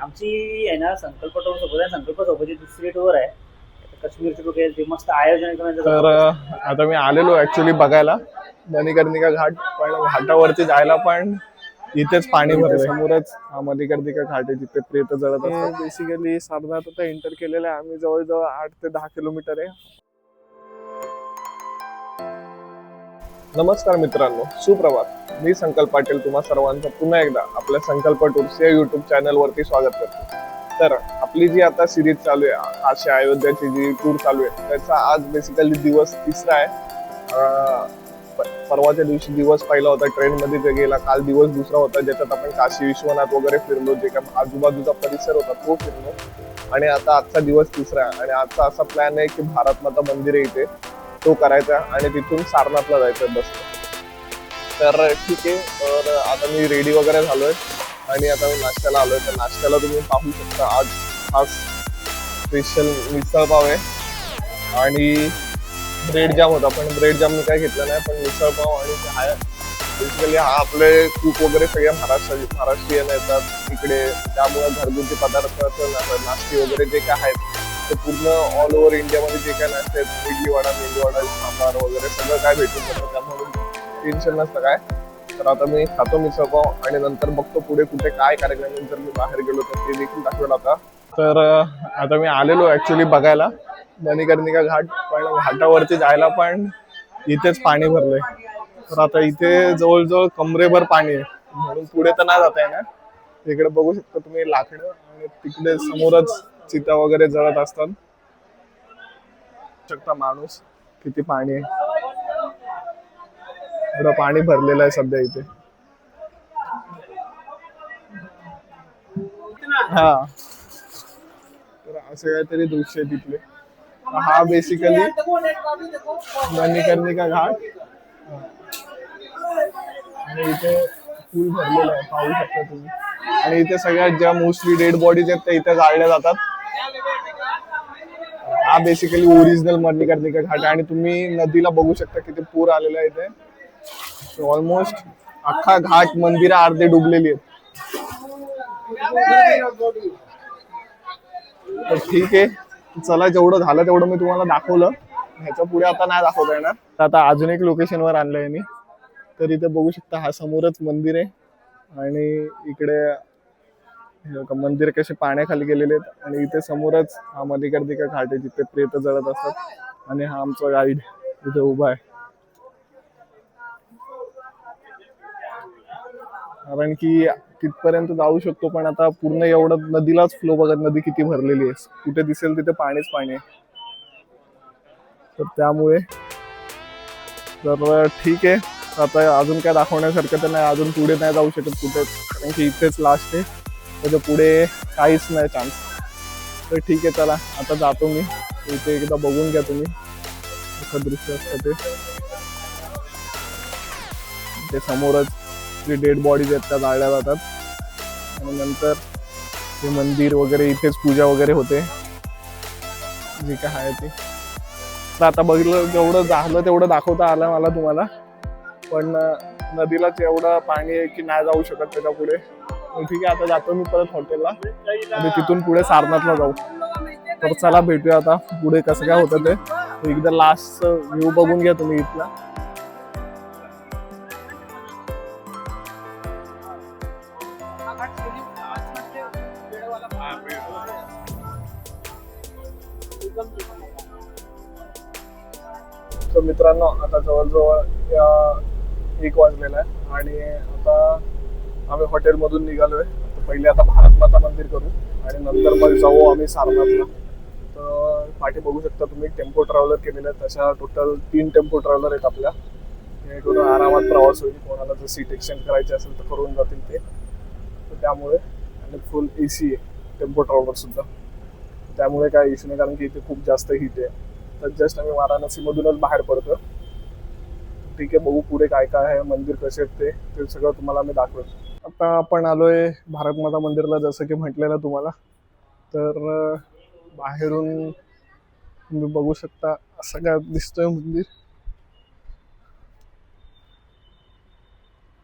आमची आहे ना संकल्प टूर सोबत आहे संकल्प सोबतची दुसरी टूर आहे काश्मीरची टूर आहे ती मस्त आयोजन एकदम यांचं तर आता मी आलेलो ऍक्च्युली बघायला. मणिकर्णिका घाट पण घाटावरती जायला पण इथेच पाणी भरलं समोरच हा मणिकर्णिका घाट आहे जिथे प्रेत जळत असतात. बेसिकली सारनाथ आता एंटर केलेलं आहे. आम्ही जवळजवळ आठ ते दहा किलोमीटर आहे. नमस्कार मित्रांनो सुप्रभात. मी संकल्प पाटील तुम्हा सर्वांचं पुन्हा एकदा आपल्या संकल्प टूर्स या युट्यूब चॅनलवरती स्वागत करतो. तर आपली जी आता सिरीज चालू आहे आशा अयोध्याची जी टूर चालू आहे त्याचा आज बेसिकली दिवस तिसरा आहे. परवाच्या दिवशी दिवस पहिला होता ट्रेन मध्ये जे गेला काल दिवस दुसरा होता ज्याच्यात आपण काशी विश्वनाथ वगैरे फिरलो जे काय आजूबाजूचा परिसर होता तो फिरलो. आणि आता आजचा दिवस तिसरा आहे. आणि आजचा असा प्लॅन आहे की भारत माता मंदिर आहे इथे. तो करायचा आणि तिथून सारनाथला जायचं बस. तर ठीक आहे. तर आता मी रेडी वगैरे झालो आहे आणि आता मी नाश्त्याला आहे तर नाश्त्याला तुम्ही पाहू शकता. आज खास स्पेशल मिसळपाव आहे. आणि ब्रेड जाम होता. पण ब्रेड जाम मी काय घेतलं नाही. पण मिसळपाव आणि ते बेसिकली हा आपले कूक वगैरे सगळे महाराष्ट्र महाराष्ट्रीयन येतात. इकडे त्यामुळे घरगुती पदार्थ ना- नाश्ते वगैरे जे काय आहेत ते पूर्ण ऑल ओव्हर इंडियामध्ये जे काय नाश्ते आहेत इडली वडा मेंदू वडा सांबार वगैरे सगळं काय भेटून जातं. त्यामुळे टेन्शन नसतं काय. तर आता मी खातो मिसळ पाव आणि नंतर बघतो पुढे कुठे काय कार्यक्रम नंतर जर मी बाहेर गेलो तर ते देखील दाखवेल आता. तर आता मी आलेलो ऍक्च्युली बघायला. मणिकर्णिका घाट पण घाटावरती जायला पण इथेच पाणी भरलंय. तर आता इथे जवळजवळ कमरेभर पाणी आहे. म्हणून पुढे तर नाही जाता येणार. तिकडे बघू शकता तुम्ही लाकडं आणि तिकडे समोरच चिता वगैरे जळत असतात. शकता माणूस किती पाणी आहे. एवढं पाणी भरलेलं आहे सध्या इथे. हा. तर असे काहीतरी दृश्य आहे तिथले. हा बेसिकली मणिकर्णिका घाट. आणि इथे पूल भरलेला आहे पाहू शकता तुम्ही. आणि इथे सगळ्यात ज्या मोस्टली डेड बॉडीज आहेत त्या इथे जाळल्या जातात. हा बेसिकली ओरिजिनल मणिकर्णिका घाट आहे आणि तुम्ही नदीला बघू शकता किती पूर आलेला आहे इथे ऑलमोस्ट अख्खा घाट मंदिर अर्धे डुबलेली आहेत. तर ठीक आहे. चला जेवढं झालं तेवढं मी तुम्हाला दाखवलं. ह्याच्या पुढे आता नाही दाखवता येणार. तर आता अजून एक लोकेशन वर आणलंय मी. तर इथे बघू शकता हा समोरच मंदिर आहे. आणि इकडे मंदिर कसे पाण्याखाली गेलेले आहेत आणि इथे समोरच हा मलिकर्णिका घाट आहे जिथे प्रेत जळत असतात. आणि हा आमचा गाईड इथे उभा आहे. कारण की तिथपर्यंत जाऊ शकतो पण आता पूर्ण एवढं नदीलाच फ्लो बघत नदी किती भरलेली आहे. कुठे दिसेल तिथे पाणीच पाणी आहे. तर त्यामुळे तर ठीक आहे. आता अजून काय दाखवण्यासारखं तर नाही अजून पुढे नाही जाऊ शकत कुठे. कारण की इथेच लास्ट आहे. त्याच्या पुढे काहीच नाही चान्स तर ठीक आहे चला. आता जातो मी. इथे एकदा बघून घ्या तुम्ही. दृश्य असतं ते. समोरच जे डेड बॉडीज आहेत त्या जाळल्या जातात. आणि नंतर ते मंदिर वगैरे इथेच पूजा वगैरे होते. जे काय आहे ते. तर आता बघितलं जेवढं झालं तेवढं दाखवता आलं मला तुम्हाला. पण नदीलाच एवढं पाणी आहे की नाही जाऊ शकत त्याच्या पुढे. ठीक आहे आता जातो मी परत हॉटेलला. आणि तिथून पुढे सारनाथला जाऊ. तर चला भेटूया आता पुढे कसं काय होतं ते. एकदा लास्ट व्ह्यू बघून घ्या तुम्ही इथला. मित्रांनो आता जवळजवळ एक वाजलेला आहे. आणि आता आम्ही हॉटेलमधून निघालोय. तर पहिले आता भारत माता मंदिर करू आणि नंतर मग जाऊ आम्ही सारनाथला. तर पाठी बघू शकता तुम्ही टेम्पो ट्रॅव्हलर केलेले आहे तशा टोटल तीन टेम्पो ट्रॅव्हलर आहेत आपल्या. जेणेकरून आरामात प्रवास होईल. कोणाला जर सीट एक्सचेंज करायची असेल तर करून जातील ते. तर त्यामुळे आणि फुल ए सी आहे. टेम्पो ट्रॅव्हलर सुद्धा. त्यामुळे काय इश्यू नाही कारण की इथे खूप जास्त हीट आहे. तर जस्ट आम्ही वाराणसी मधूनच बाहेर पडतो ठीक आहे बघू पुढे काय काय आहे मंदिर कसे आहेत ते. ते सगळं तुम्हाला मी दाखवतो आता आपण आलोय भारत माता मंदिरला जसं की म्हटलेलं तुम्हाला. तर बाहेरून तुम्ही बघू शकता असं काय दिसतोय मंदिर.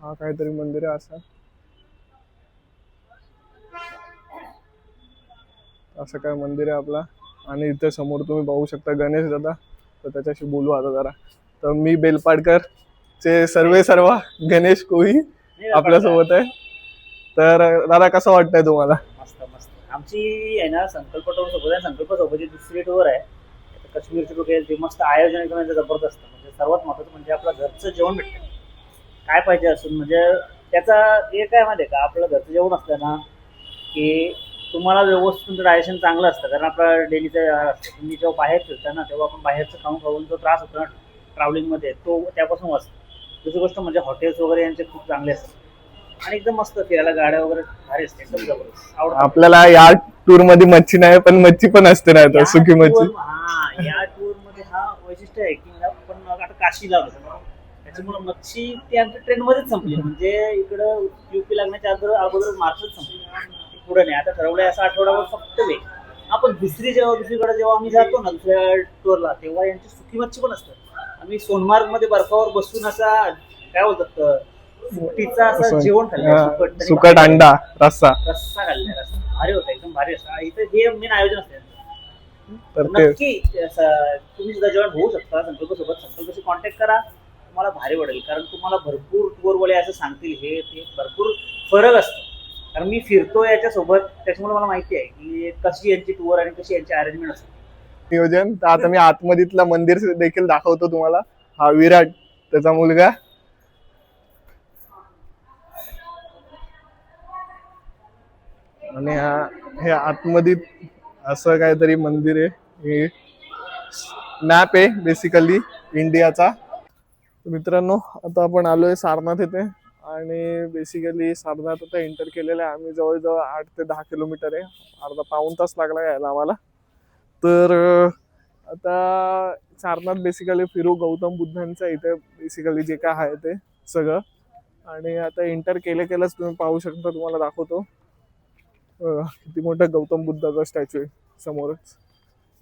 हा काहीतरी मंदिर आहे असं. असं काय मंदिर आहे आपला. आणि इथे समोर तुम्ही बघू शकता गणेश दादा. तर त्याच्याशी बोलू आता जरा. तर मी बेलपाडकर चे सर्वे सर्वा गणेश कोही आपल्यासोबत आहे. तर दादा कसं वाटतंय तुम्हाला? मस्त मस्त. आमची आहे ना संकल्प टूर सोबत आहे. संकल्प सोबतची दुसरी टूर आहे आता काश्मीरची टूर ती मस्त आयोजन एकदम यांचं जबरदस्त. म्हणजे सर्वात महत्वाचं म्हणजे आपलं घरचं जेवण भेटतं. काय पाहिजे असून म्हणजे त्याचा एक काय माहिती आहे का? आपलं घरचं जेवण असलं ना की तुम्हाला व्यवस्थित तुमचं डायजेशन चांगलं असतं. कारण आपलं डेलीचं व्यवहार असतं तुम्ही जेव्हा बाहेर फिरता ना तेव्हा आपण बाहेरचं खाऊन खाऊन जो त्रास होतो ना ट्रॅव्हलिंगमध्ये तो त्यापासून वाचतो. दुसरी गोष्ट म्हणजे हॉटेल्स वगैरे यांचे खूप चांगले असतात. आणि एकदम मस्त फिरायला गाड्या वगैरे भारी असते एकदम जबरदस्त. आपल्याला या टूरमध्ये मच्छी नाही पण मच्छी पण असते ना आता सुकी मच्छी. हा या टूरमध्ये हा वैशिष्ट्य आहे की आपण आता काशीला आलो त्याच्यामुळे मच्छी ती आमच्या ट्रेन मध्येच संपली. म्हणजे इकडं युपी लागण्याच्या अगोदर अगोदर मार्चच संपली. पुढे नाही. आता ठरवलंय असं आठवड्यावर फक्त वेग आपण दुसरी जेव्हा दुसरीकडे जेव्हा आम्ही जातो ना दुसऱ्या टूरला तेव्हा यांची सुकी मच्छी पण असतात. आम्ही सोनमार्गमध्ये बर्फावर बसून असा काय बोलतात अं, सुकटीचा असं जेवण खाल्लं सुकट. अंडा रस्सा. रस्सा खाल्ला रस्सा. भारी होता एकदम भारी असता इथं हे मेन आयोजन असते. तर नक्की तुम्ही सुद्धा जॉईन होऊ शकता संकल्प सोबत संकल्पशी कॉन्टॅक्ट करा तुम्हाला भारी पडेल कारण तुम्हाला भरपूर टूरवाले असं सांगतील हे ते. भरपूर फरक असतो. कारण मी फिरतो याच्यासोबत त्याच्यामुळे मला माहिती आहे की कशी यांची टूर आणि कशी यांची अरेंजमेंट असते. नियोजन. तर आता मी आतमधीतला मंदिर देखील दाखवतो तुम्हाला. हा विराट त्याचा मुलगा. आणि हा हे आतमध्ये असं काहीतरी मंदिर आहे. हे मॅप आहे बेसिकली इंडियाचा. मित्रांनो आता आपण आलोय सारनाथ येथे. आणि बेसिकली सारनाथ आता एंटर केलेलं आहे. आम्ही जवळजवळ आठ ते दहा किलोमीटर आहे. अर्धा पाऊण तास लागला यायला आम्हाला. तर आता सारनाथ बेसिकली फिरू गौतम बुद्धांचं इथे बेसिकली जे काय आहे ते सगळं. आणि आता एंटर केलं केलंच तुम्ही पाहू शकता तुम्हाला दाखवतो. किती मोठा गौतम बुद्धाचा स्टॅच्यू आहे समोरच.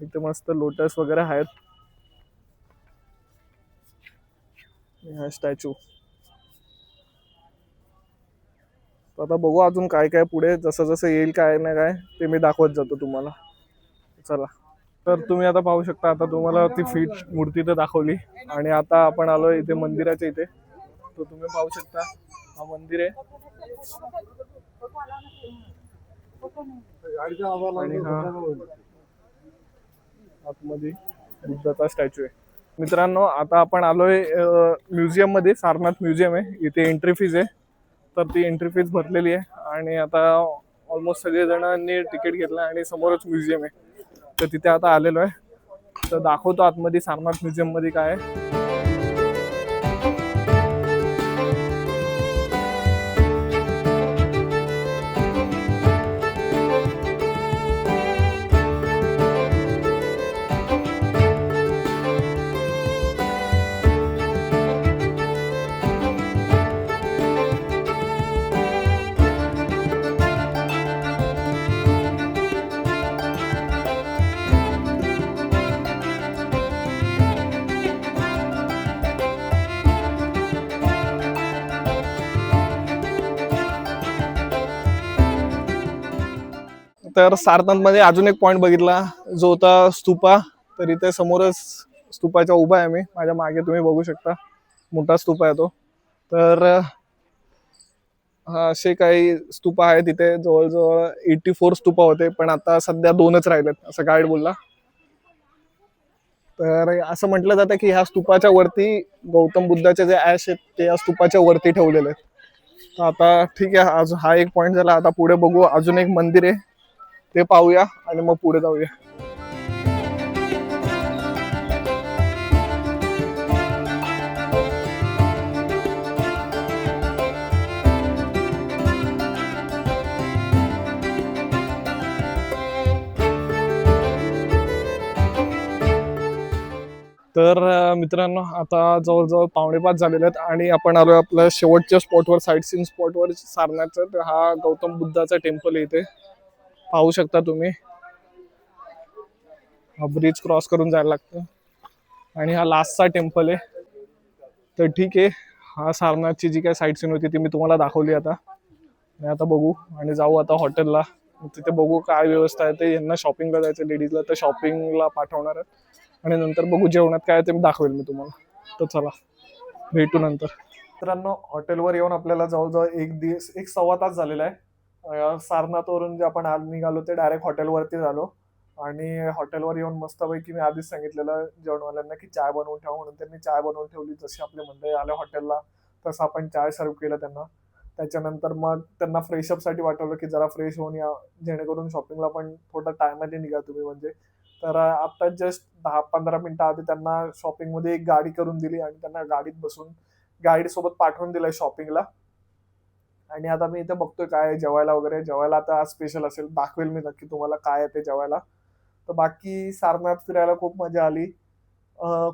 इथे मस्त लोटस वगैरे आहेत. हा स्टॅच्यू आता बघू अजून काय काय पुढे जसं जसं येईल काय ना काय ते मी दाखवत जातो तुम्हाला. चला. तर तुम्ही आता पाहू शकता आता तुम्हाला ती फीट मूर्ती तर दाखवली. आणि आता आपण आलो इथे मंदिराच्या इथे. तर तुम्ही पाहू शकता हा मंदिर आहे. बुद्धाचा स्टॅच्यू आहे. मित्रांनो आता आपण आलोय म्युझियममध्ये सारनाथ म्युझियम आहे. इथे एंट्री फीज आहे. तर ती एंट्री फीज भरलेली आहे. आणि आता ऑलमोस्ट सगळे जणांनी तिकीट घेतलं आणि समोरच म्युझियम आहे. तर तिथे आता आलेलो आहे. तर दाखवतो आतमध्ये सारनाथ म्युझियममध्ये काय आहे. तर सारनाथमध्ये अजून एक पॉइंट बघितला जो होता स्तूपा. तर इथे समोरच स्तूपाच्या उभा आहे मी. माझ्या मागे तुम्ही बघू शकता. मोठा स्तूप आहे तो. तर हा असे काही स्तूपा आहेत तिथे जवळजवळ एटी फोर स्तूपा होते पण आता सध्या दोनच राहिलेत असं गाईड बोलला. तर असं म्हटलं जातं की ह्या स्तूपाच्या वरती गौतम बुद्धाचे जे ऍश आहेत ते या स्तूपाच्या वरती ठेवलेले आहेत. आता ठीक आहे आज हा एक पॉइंट झाला. आता पुढे बघू. अजून एक मंदिर आहे. ते पाहूया आणि मग पुढे जाऊया. तर मित्रांनो आता जवळजवळ पावणेपाच झालेले आहेत आणि आपण आलो आपल्या शेवटच्या स्पॉटवर साईट सीन स्पॉटवर सारण्याचं तर हा गौतम बुद्धाचा टेम्पल आहे इथे. पाहू शकता तुम्ही. हा ब्रिज क्रॉस करून जायला लागतं. आणि हा लास्टचा टेम्पल आहे. तर ठीक आहे. हा सारनाथची जी काय साईट सीन होती ती मी तुम्हाला दाखवली आता. आणि आता बघू आणि जाऊ आता हॉटेलला तिथे बघू काय व्यवस्था आहे ते. यांना शॉपिंगला जायचं लेडीजला तर शॉपिंगला पाठवणार आहेत. आणि नंतर बघू जेवणात काय ते मी दाखवेल मी तुम्हाला. तर चला भेटू नंतर. मित्रांनो हॉटेलवर येऊन आपल्याला जवळजवळ एक दिवस एक सव्वा तास झालेला आहे. सारनाथवरून जे आपण आज निघालो ते डायरेक्ट हॉटेलवरती झालो. आणि हॉटेलवर येऊन मस्तपैकी मी आधीच सांगितलेलं जेवणवाल्यांना की चाय बनवून ठेवा म्हणून. त्यांनी चाय बनवून ठेवली. जशी आपले मंडळी आले हॉटेलला तसं आपण चाय सर्व केलं त्यांना. त्याच्यानंतर मग त्यांना फ्रेशअपसाठी वाटवलं की जरा फ्रेश होऊन या. जेणेकरून शॉपिंगला पण थोडं टायमाने निघा तुम्ही म्हणजे. तर आता जस्ट दहा पंधरा मिनटं आधी त्यांना शॉपिंगमध्ये एक गाडी करून दिली आणि त्यांना गाडीत बसून गाईड सोबत पाठवून दिलं शॉपिंगला आणि आता मी इथे बघतोय काय जेवायला वगैरे. जेवायला आता आज स्पेशल असेल. दाखवेल मी नक्की तुम्हाला काय आहे ते जेवायला. तर बाकी सारनाथ फिरायला खूप मजा आली.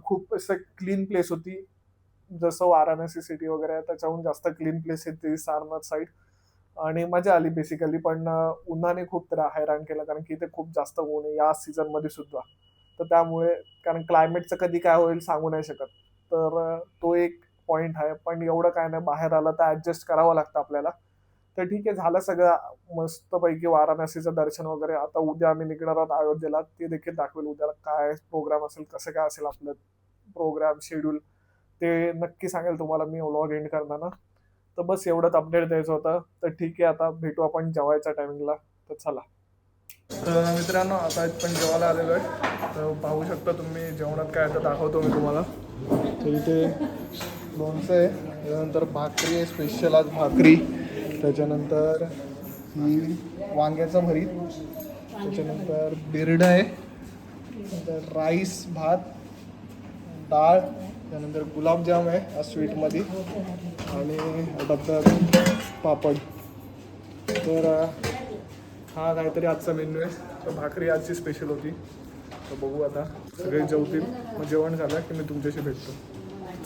खूप असं क्लीन प्लेस होती. जसं वाराणसी सिटी वगैरे आहे त्याच्याहून जास्त क्लीन प्लेस येते सारनाथ साईड आणि मजा आली बेसिकली पण उन्हाने खूप त्याला हैराण केलं कारण की इथे खूप जास्त ऊन आहे. या सीझनमध्ये सुद्धा. तर त्यामुळे कारण क्लायमेटचं कधी काय होईल सांगू नाही शकत. तर तो एक पॉईंट आहे पण एवढं काय नाही बाहेर आलं तर ऍडजस्ट करावं लागतं आपल्याला. तर ठीक आहे झालं सगळं. मस्तपैकी वाराणसीचं दर्शन वगैरे. आता उद्या आम्ही निघणार आहोत अयोध्येला. ते देखील दाखवेल उद्याला काय प्रोग्राम असेल कसं काय असेल आपलं प्रोग्राम शेड्यूल ते नक्की सांगेल तुम्हाला मी व्लॉग एंड करताना. तर बस एवढंच अपडेट द्यायचं होतं. तर ठीक आहे आता भेटू आपण जेवायच्या टायमिंगला तर चला. तर मित्रांनो आता पण जेवायला आलेलो आहे. तर पाहू शकता तुम्ही जेवणात काय तर दाखवतो मी तुम्हाला. तर इथे लोणचं आहे. त्याच्यानंतर भाकरी आहे स्पेशल आज भाकरी. त्याच्यानंतर ही वांग्याचं भरीत. त्याच्यानंतर बिरडं आहे. नंतर राईस भात डाळ त्यानंतर गुलाबजाम आहे आज स्वीटमध्ये आणि डब्यात पापड. तर हा काहीतरी आजचा मेन्यू आहे. तर भाकरी आजची स्पेशल होती. तर बघू आता. सगळे जेवतील. मग जेवण झालं की मी तुमच्याशी भेटतो.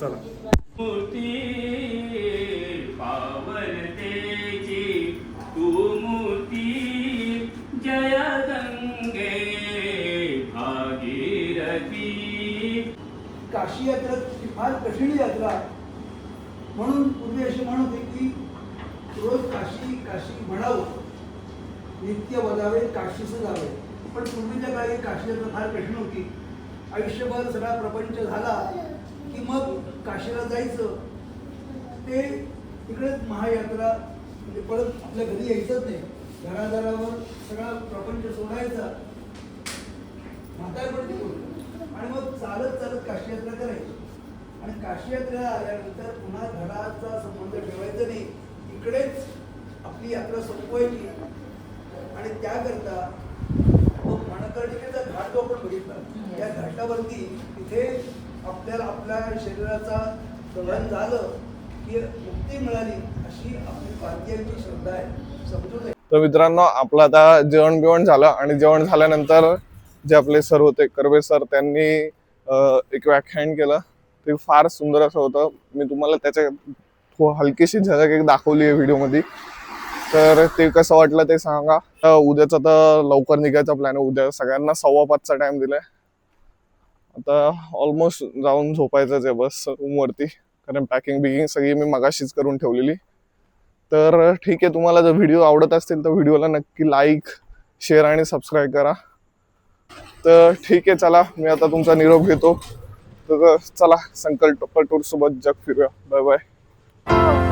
चला. मूर्ती पावनतेची तू मूर्ती. जय गंगे भागीरथी. काशी यात्रा ही फार कठीण यात्रा. म्हणून पूर्वी असे म्हणत होते की रोज काशी काशी म्हणावं. नित्य वदावे काशीचं जावे. पण पूर्वीच्या काळी काशी यात्रा फार कठीण होती. आयुष्यभर सगळा प्रपंच झाला. की मग काशीला जायचं. ते तिकडेच महायात्रा म्हणजे परत आपल्या घरी यायचंच नाही. घरादारावर सगळा प्रपंच सोडायचा. म्हातारपण तिकडून आणि मग चालत चालत काशी यात्रा करायची. आणि काशी यात्रेला आल्यानंतर पुन्हा घराचा संबंध ठेवायचा नाही. इकडेच आपली यात्रा संपवायची. आणि त्याकरता मग मणकर्णिकेचा घाट जो आपण बघितला. त्या घाटावरती तिथे आपल्याला आपल्या शरीराचा दहन झालं की मुक्ती मिळाली अशी आपली भारतीयांची श्रद्धा आहे. समजून तर मित्रांनो आपलं आता जेवण बिवण झालं आणि जेवण झाल्यानंतर जे आपले सर होते कर्वे सर त्यांनी एक व्याख्यान केलं. ते फार सुंदर असं होतं. मी तुम्हाला त्याच्या थो- हलकीशी झलक एक दाखवली आहे व्हिडिओमध्ये. तर ते कसं वाटलं ते सांगा. उद्याचा तर लवकर निघायचा प्लॅन आहे. उद्या सगळ्यांना सव्वा पाचचा टाइम दिलाय. आता ऑलमोस्ट जाऊन झोपायचंच आहे बस रूमवरती कारण पॅकिंग बिकिंग सगळी मी मगाशीच करून ठेवलेली. तर ठीक आहे तुम्हाला जर व्हिडिओ आवडत असतील तर व्हिडिओला नक्की लाईक शेअर आणि सबस्क्राईब करा. तर ठीक आहे चला मी आता तुमचा निरोप घेतो. तर चला संकल्प टूरसोबत जग फिरूया. Bye bye